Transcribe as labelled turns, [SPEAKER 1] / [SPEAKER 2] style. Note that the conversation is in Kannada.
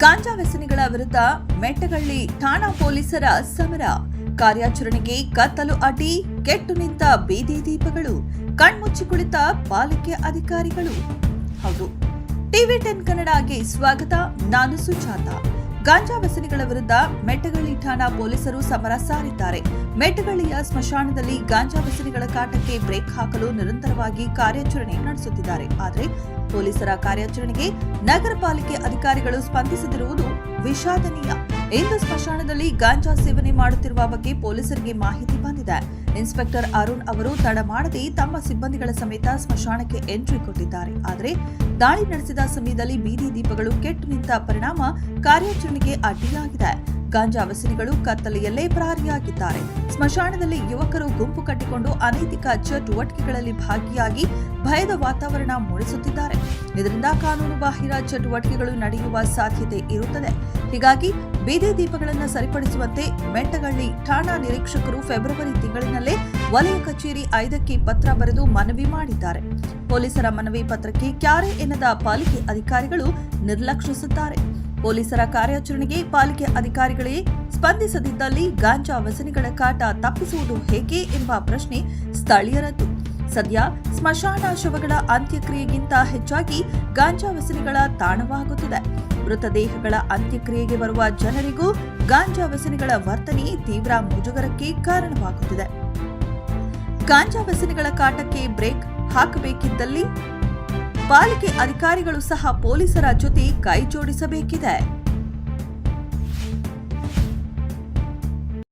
[SPEAKER 1] ಗಾಂಜಾ ವ್ಯಸನಿಗಳ ವಿರುದ್ಧ ಮೆಟ್ಟಗಳ್ಳಿ ಠಾಣಾ ಪೊಲೀಸರ ಸಮರ. ಕಾರ್ಯಾಚರಣೆಗೆ ಕತ್ತಲು ಅಡ್ಡಿ, ಕೆಟ್ಟು ನಿಂತ ಬೀದಿ ದೀಪಗಳು, ಕಣ್ಮುಚ್ಚಿ ಕುಳಿತ ಪಾಲಿಕೆ ಅಧಿಕಾರಿಗಳು. ಹೌದು. ಟಿವಿ ಟೆನ್ ಕನ್ನಡಗೆ ಸ್ವಾಗತ, ನಾನು ಸುಜಾತ. ಗಾಂಜಾ ವ್ಯಸನಿಗಳ ವಿರುದ್ಧ ಮೆಟ್ಟಗಳಿ ಠಾಣಾ ಪೊಲೀಸರು ಸಮರ ಸಾರಿದ್ದಾರೆ. ಮೆಟ್ಟಗಳ್ಳಿಯ ಸ್ಮಶಾನದಲ್ಲಿ ಗಾಂಜಾ ವ್ಯಸನಿಗಳ ಕಾಟಕ್ಕೆ ಬ್ರೇಕ್ ಹಾಕಲು ನಿರಂತರವಾಗಿ ಕಾರ್ಯಾಚರಣೆ ನಡೆಸುತ್ತಿದ್ದಾರೆ. ಆದರೆ ಪೊಲೀಸರ ಕಾರ್ಯಾಚರಣೆಗೆ ನಗರ ಪಾಲಿಕೆ ಅಧಿಕಾರಿಗಳು ಸ್ಪಂದಿಸದಿರುವುದು ವಿಷಾದನೀಯ. ಇಂದು ಸ್ಮಶಾನದಲ್ಲಿ ಗಾಂಜಾ ಸೇವನೆ ಮಾಡುತ್ತಿರುವ ಬಗ್ಗೆ ಪೊಲೀಸರಿಗೆ ಮಾಹಿತಿ ಬಂದಿದೆ. ಇನ್ಸ್ಪೆಕ್ಟರ್ ಅರುಣ್ ಅವರು ತಡ ಮಾಡದೆ ತಮ್ಮ ಸಿಬ್ಬಂದಿಗಳ ಸಮೇತ ಸ್ಮಶಾನಕ್ಕೆ ಎಂಟ್ರಿ ಕೊಟ್ಟಿದ್ದಾರೆ. ಆದರೆ ದಾಳಿ ನಡೆಸಿದ ಸಮಯದಲ್ಲಿ ಬೀದಿ ದೀಪಗಳು ಕೆಟ್ಟು ನಿಂತ ಪರಿಣಾಮ ಕಾರ್ಯಾಚರಣೆಗೆ ಅಡ್ಡಿಯಾಗಿದೆ. ಗಾಂಜಾ ವ್ಯಸನಿಗಳು ಕತ್ತಲೆಯಲ್ಲೇ ಪರಾರಿಯಾಗಿದ್ದಾರೆ ಸ್ಮಶಾನದಲ್ಲಿ ಯುವಕರು ಗುಂಪು ಕಟ್ಟಿಕೊಂಡು ಅನೈತಿಕ ಚಟುವಟಿಕೆಗಳಲ್ಲಿ ಭಾಗಿಯಾಗಿ ಭಯದ ವಾತಾವರಣ ಮೂಡಿಸುತ್ತಿದ್ದಾರೆ. ಇದರಿಂದ ಕಾನೂನು ಬಾಹಿರ ಚಟುವಟಿಕೆಗಳು ನಡೆಯುವ ಸಾಧ್ಯತೆ ಇರುತ್ತದೆ. ಹೀಗಾಗಿ ಬೀದಿ ದೀಪಗಳನ್ನು ಸರಿಪಡಿಸುವಂತೆ ಮೆಟ್ಟಗಳ್ಳಿ ಠಾಣಾ ನಿರೀಕ್ಷಕರು ಫೆಬ್ರವರಿ ತಿಂಗಳಿನಲ್ಲೇ ವಲಯ ಕಚೇರಿ ಐದಕ್ಕೆ ಪತ್ರ ಬರೆದು ಮನವಿ ಮಾಡಿದ್ದಾರೆ. ಪೊಲೀಸರ ಮನವಿ ಪತ್ರಕ್ಕೆ ಕ್ಯಾರೆ ಎನ್ನದ ಪಾಲಿಕೆ ಅಧಿಕಾರಿಗಳು ನಿರ್ಲಕ್ಷಿಸುತ್ತಾರೆ. ಪೊಲೀಸರ ಕಾರ್ಯಾಚರಣೆಗೆ ಪಾಲಿಕೆ ಅಧಿಕಾರಿಗಳೇ ಸ್ಪಂದಿಸದಿದ್ದಲ್ಲಿ ಗಾಂಜಾ ವ್ಯಸನಿಗಳ ಕಾಟ ತಪ್ಪಿಸುವುದು ಹೇಗೆ ಎಂಬ ಪ್ರಶ್ನೆ ಸ್ಥಳೀಯರದ್ದು. ಸದ್ಯ ಸ್ಮಶಾನ ಶವಗಳ ಅಂತ್ಯಕ್ರಿಯೆಗಿಂತ ಹೆಚ್ಚಾಗಿ ಗಾಂಜಾ ವ್ಯಸನಿಗಳ ತಾಣವಾಗುತ್ತಿದೆ. ಮೃತದೇಹಗಳ ಅಂತ್ಯಕ್ರಿಯೆಗೆ ಬರುವ ಜನರಿಗೂ ಗಾಂಜಾ ವ್ಯಸನಿಗಳ ವರ್ತನೆ ತೀವ್ರ ಮುಜುಗರಕ್ಕೆ ಕಾರಣವಾಗುತ್ತಿದೆ. ಗಾಂಜಾ ವ್ಯಸನಿಗಳ ಕಾಟಕ್ಕೆ ಬ್ರೇಕ್ ಹಾಕಬೇಕಿದ್ದಲ್ಲಿ ಪಾಲಿಕೆ ಅಧಿಕಾರಿಗಳು ಸಹ ಪೊಲೀಸರ ಜೊತೆ ಕೈ ಜೋಡಿಸಬೇಕಿದೆ.